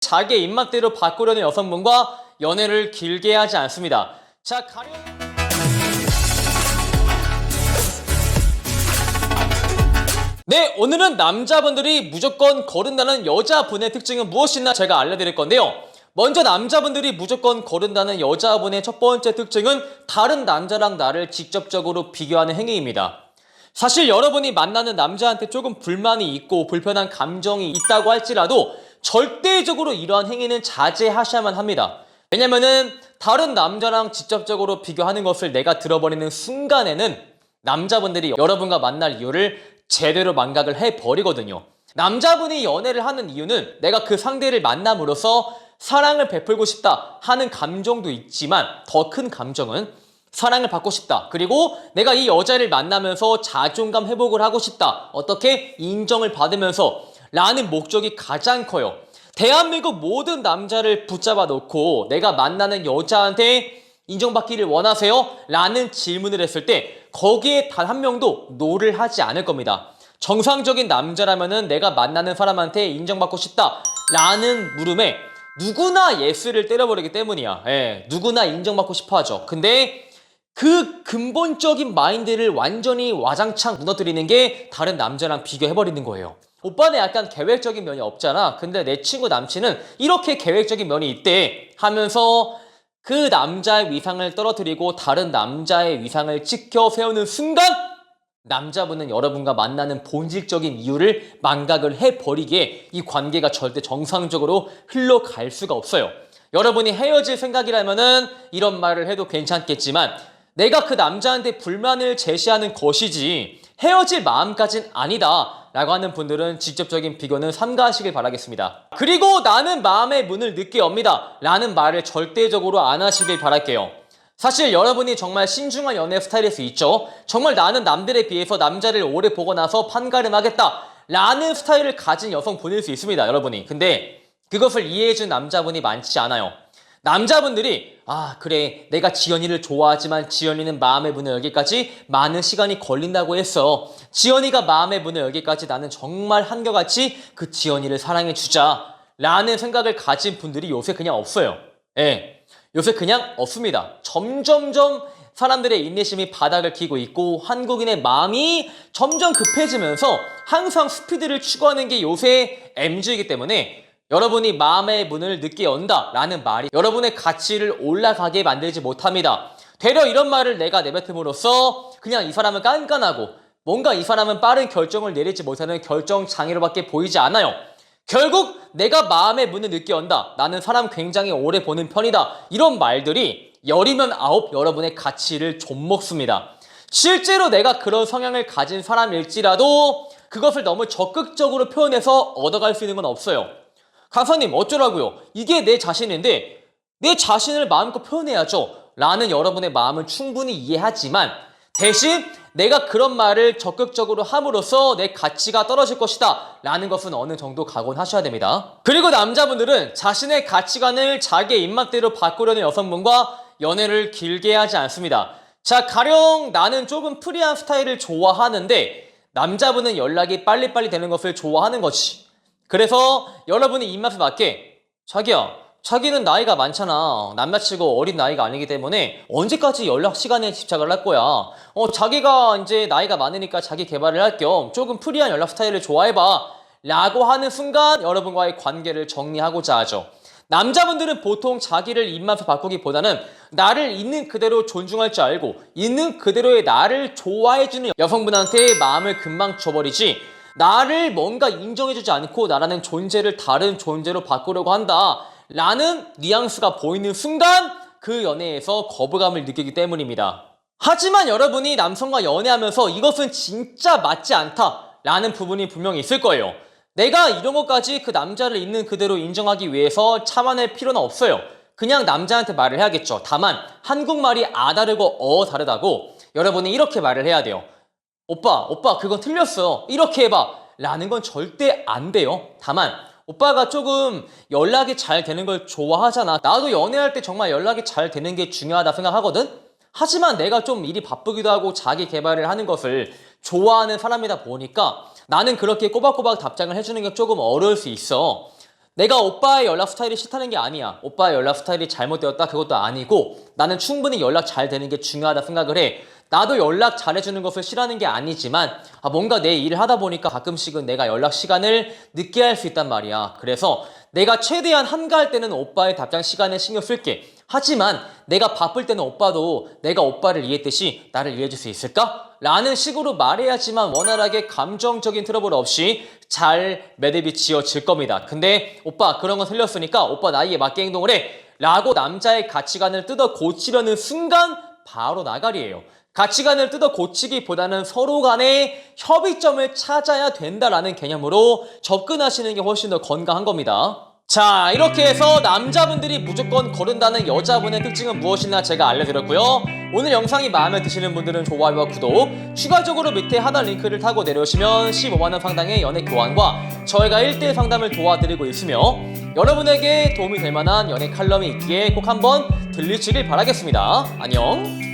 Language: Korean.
자기의 입맛대로 바꾸려는 여성분과 연애를 길게 하지 않습니다. 자, 가령... 네, 오늘은 남자분들이 무조건 거른다는 여자분의 특징은 무엇이나 제가 알려드릴 건데요. 먼저 남자분들이 무조건 거른다는 여자분의 첫 번째 특징은 다른 남자랑 나를 직접적으로 비교하는 행위입니다. 사실 여러분이 만나는 남자한테 조금 불만이 있고 불편한 감정이 있다고 할지라도 절대적으로 이러한 행위는 자제하셔야만 합니다. 왜냐면은 다른 남자랑 직접적으로 비교하는 것을 내가 들어버리는 순간에는 남자분들이 여러분과 만날 이유를 제대로 망각을 해버리거든요. 남자분이 연애를 하는 이유는 내가 그 상대를 만남으로써 사랑을 베풀고 싶다 하는 감정도 있지만 더 큰 감정은 사랑을 받고 싶다. 그리고 내가 이 여자를 만나면서 자존감 회복을 하고 싶다. 어떻게 인정을 받으면서 라는 목적이 가장 커요. 대한민국 모든 남자를 붙잡아 놓고 내가 만나는 여자한테 인정받기를 원하세요? 라는 질문을 했을 때 거기에 단 한 명도 노를 하지 않을 겁니다. 정상적인 남자라면은 내가 만나는 사람한테 인정받고 싶다 라는 물음에 누구나 예스를 때려버리기 때문이야. 예, 누구나 인정받고 싶어 하죠. 근데 그 근본적인 마인드를 완전히 와장창 무너뜨리는 게 다른 남자랑 비교해버리는 거예요. 오빠는 약간 계획적인 면이 없잖아. 근데 내 친구 남친은 이렇게 계획적인 면이 있대 하면서 그 남자의 위상을 떨어뜨리고 다른 남자의 위상을 지켜 세우는 순간 남자분은 여러분과 만나는 본질적인 이유를 망각을 해버리기에 이 관계가 절대 정상적으로 흘러갈 수가 없어요. 여러분이 헤어질 생각이라면은 이런 말을 해도 괜찮겠지만 내가 그 남자한테 불만을 제시하는 것이지 헤어질 마음까진 아니다 라고 하는 분들은 직접적인 비교는 삼가하시길 바라겠습니다. 그리고 나는 마음의 문을 늦게 엽니다 라는 말을 절대적으로 안 하시길 바랄게요. 사실 여러분이 정말 신중한 연애 스타일일 수 있죠. 정말 나는 남들에 비해서 남자를 오래 보고 나서 판가름하겠다 라는 스타일을 가진 여성 분일 수 있습니다. 여러분이. 근데 그것을 이해해준 남자분이 많지 않아요. 남자분들이 아 그래 내가 지연이를 좋아하지만 지연이는 마음의 문을 열기까지 많은 시간이 걸린다고 했어. 지연이가 마음의 문을 열기까지 나는 정말 한결같이 그 지연이를 사랑해 주자. 라는 생각을 가진 분들이 요새 그냥 없어요. 예. 요새 그냥 없습니다. 점점점 사람들의 인내심이 바닥을 기고 있고 한국인의 마음이 점점 급해지면서 항상 스피드를 추구하는 게 요새 MG이기 때문에 여러분이 마음의 문을 늦게 연다 라는 말이 여러분의 가치를 올라가게 만들지 못합니다. 되려 이런 말을 내가 내뱉음으로써 그냥 이 사람은 깐깐하고 뭔가 이 사람은 빠른 결정을 내리지 못하는 결정 장애로밖에 보이지 않아요. 결국 내가 마음의 문을 늦게 연다. 나는 사람 굉장히 오래 보는 편이다. 이런 말들이 열이면 아홉 여러분의 가치를 좀먹습니다. 실제로 내가 그런 성향을 가진 사람일지라도 그것을 너무 적극적으로 표현해서 얻어갈 수 있는 건 없어요. 강사님 어쩌라고요? 이게 내 자신인데 내 자신을 마음껏 표현해야죠. 라는 여러분의 마음은 충분히 이해하지만 대신 내가 그런 말을 적극적으로 함으로써 내 가치가 떨어질 것이다 라는 것은 어느 정도 각오하셔야 됩니다. 그리고 남자분들은 자신의 가치관을 자기의 입맛대로 바꾸려는 여성분과 연애를 길게 하지 않습니다. 자 가령 나는 조금 프리한 스타일을 좋아하는데 남자분은 연락이 빨리빨리 되는 것을 좋아하는 거지. 그래서 여러분이 입맛에 맞게 자기야 자기는 나이가 많잖아. 남자치고 어린 나이가 아니기 때문에 언제까지 연락 시간에 집착을 할 거야? 어 자기가 이제 나이가 많으니까 자기 개발을 할 겸 조금 프리한 연락 스타일을 좋아해봐. 라고 하는 순간 여러분과의 관계를 정리하고자 하죠. 남자분들은 보통 자기를 입맛에 바꾸기보다는 나를 있는 그대로 존중할 줄 알고 있는 그대로의 나를 좋아해주는 여성분한테 마음을 금방 줘버리지 나를 뭔가 인정해주지 않고 나라는 존재를 다른 존재로 바꾸려고 한다 라는 뉘앙스가 보이는 순간 그 연애에서 거부감을 느끼기 때문입니다. 하지만 여러분이 남성과 연애하면서 이것은 진짜 맞지 않다 라는 부분이 분명히 있을 거예요. 내가 이런 것까지 그 남자를 있는 그대로 인정하기 위해서 참아낼 필요는 없어요. 그냥 남자한테 말을 해야겠죠. 다만 한국말이 아 다르고 어 다르다고 여러분이 이렇게 말을 해야 돼요. 오빠, 오빠 그거 틀렸어. 이렇게 해봐. 라는 건 절대 안 돼요. 다만 오빠가 조금 연락이 잘 되는 걸 좋아하잖아. 나도 연애할 때 정말 연락이 잘 되는 게 중요하다 생각하거든? 하지만 내가 좀 일이 바쁘기도 하고 자기 개발을 하는 것을 좋아하는 사람이다 보니까 나는 그렇게 꼬박꼬박 답장을 해주는 게 조금 어려울 수 있어. 내가 오빠의 연락 스타일이 싫다는 게 아니야. 오빠의 연락 스타일이 잘못되었다 그것도 아니고 나는 충분히 연락 잘 되는 게 중요하다 생각을 해. 나도 연락 잘해주는 것을 싫어하는 게 아니지만 아, 뭔가 내 일을 하다 보니까 가끔씩은 내가 연락 시간을 늦게 할 수 있단 말이야. 그래서 내가 최대한 한가할 때는 오빠의 답장 시간에 신경 쓸게. 하지만 내가 바쁠 때는 오빠도 내가 오빠를 이해했듯이 나를 이해해줄 수 있을까? 라는 식으로 말해야지만 원활하게 감정적인 트러블 없이 잘 매듭이 지어질 겁니다. 근데 오빠 그런 거 틀렸으니까 오빠 나이에 맞게 행동을 해. 라고 남자의 가치관을 뜯어 고치려는 순간 바로 나가리예요. 가치관을 뜯어 고치기보다는 서로 간의 협의점을 찾아야 된다라는 개념으로 접근하시는 게 훨씬 더 건강한 겁니다. 자, 이렇게 해서 남자분들이 무조건 거른다는 여자분의 특징은 무엇이나 제가 알려드렸고요. 오늘 영상이 마음에 드시는 분들은 좋아요와 구독, 추가적으로 밑에 하단 링크를 타고 내려오시면 15만원 상당의 연애 교환과 저희가 1대1 상담을 도와드리고 있으며 여러분에게 도움이 될 만한 연애 칼럼이 있기에 꼭 한번 들리시길 바라겠습니다. 안녕!